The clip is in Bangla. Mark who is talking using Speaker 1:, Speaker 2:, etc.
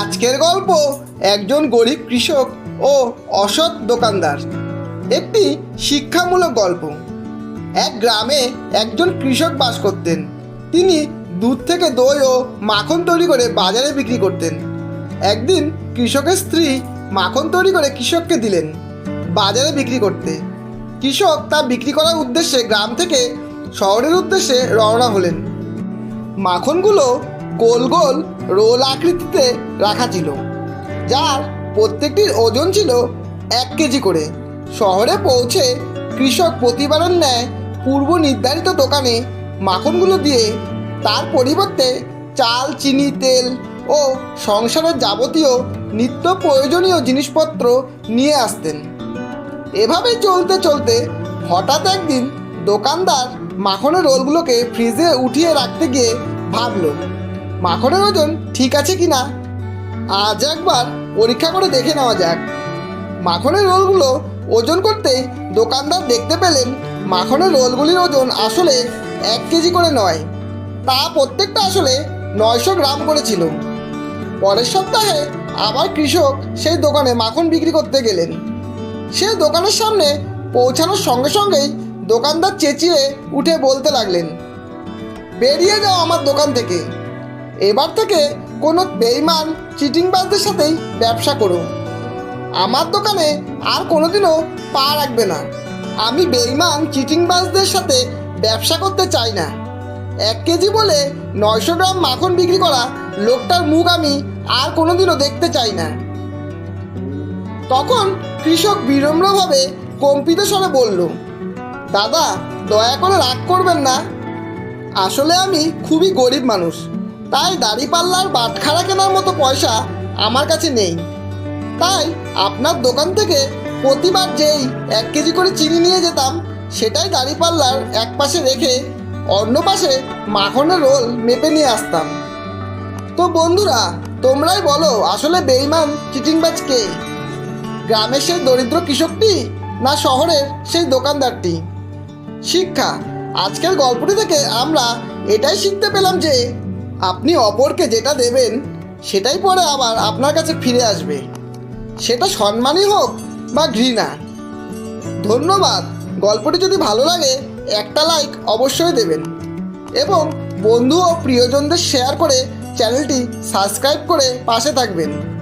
Speaker 1: আজকের গল্প একজন গরিব কৃষক ও অসৎ দোকানদার। একটি শিক্ষামূলক গল্প। এক গ্রামে একজন কৃষক বাস করতেন। তিনি দুধ থেকে দই ও মাখন তৈরি করে বাজারে বিক্রি করতেন। একদিন কৃষকের স্ত্রী মাখন তৈরি করে কৃষককে দিলেন বাজারে বিক্রি করতে। কৃষক তা বিক্রি করার উদ্দেশ্যে গ্রাম থেকে শহরের উদ্দেশ্যে রওনা হলেন। মাখনগুলো গোল গোল রোল আকৃতিতে রাখা ছিল, যার প্রত্যেকটির ওজন ছিল এক কেজি করে। শহরে পৌঁছে কৃষক প্রতিবারের ন্যায় পূর্ব নির্ধারিত দোকানে মাখনগুলো দিয়ে। তার পরিবর্তে চাল, চিনি, তেল ও সংসারের যাবতীয় নিত্য প্রয়োজনীয় জিনিসপত্র নিয়ে আসতেন। এভাবেই চলতে চলতে হঠাৎ একদিন দোকানদার মাখনের রোলগুলোকে ফ্রিজে উঠিয়ে রাখতে গিয়ে ভাবলো মাখনের ওজন ঠিক আছে কি না আজ একবার পরীক্ষা করে দেখে নেওয়া যাক। মাখনের রোলগুলো ওজন করতে দোকানদার দেখতে পেলেন মাখনের রোলগুলির ওজন আসলে এক কেজি করে নয়, তা প্রত্যেকটা আসলে নয়শো গ্রাম করেছিল। পরের সপ্তাহে আবার কৃষক সেই দোকানে মাখন বিক্রি করতে গেলেন। সে দোকানের সামনে পৌঁছানোর সঙ্গে সঙ্গেই দোকানদার চেঁচিয়ে উঠে বলতে লাগলেন, বেরিয়ে যাও আমার দোকান থেকে। এবার থেকে কোনো বেইমান চিটিংবাজদের সাথেই ব্যবসা করো। আমার দোকানে আর কোনোদিনও পা রাখবে না। আমি বেইমান চিটিংবাজদের সাথে ব্যবসা করতে চাই না। এক কেজি বলে নয়শো গ্রাম মাখন বিক্রি করা লোকটার মুখ আমি আর কোনোদিনও দেখতে চাই না। তখন কৃষক বিনম্রভাবে কম্পিত স্বরে বলল, দাদা, দয়া করে রাগ করবেন না। আসলে আমি খুবই গরিব মানুষ। তাই দাড়িপাল্লার বাটখারা কেনার মতো পয়সা আমার কাছে নেই। তাই আপনার দোকান থেকে প্রতিবার যেই এক কেজি করে চিনি নিয়ে যেতাম, সেটাই দাড়িপাল্লার এক পাশে রেখে অন্য পাশে মাখনের রোল মেপে নিয়ে আসতাম। তো বন্ধুরা, তোমরাই বলো, আসলে বেইমান চিটিংবাজ কে? গ্রামের সেই দরিদ্র কৃষকটি না শহরের সেই দোকানদারটি? শিক্ষা, আজকের গল্পটি থেকে আমরা এটাই শিখতে পেলাম যে আপনি অপরকে যেটা দেবেন, সেটাই পরে আবার আপনার কাছে ফিরে আসবে। সেটা সম্মানই হোক বা ঘৃণা। ধন্যবাদ। গল্পটি যদি ভালো লাগে, একটা লাইক অবশ্যই দেবেন। এবং বন্ধু ও প্রিয়জনদের শেয়ার করে চ্যানেলটি সাবস্ক্রাইব করে পাশে থাকবেন।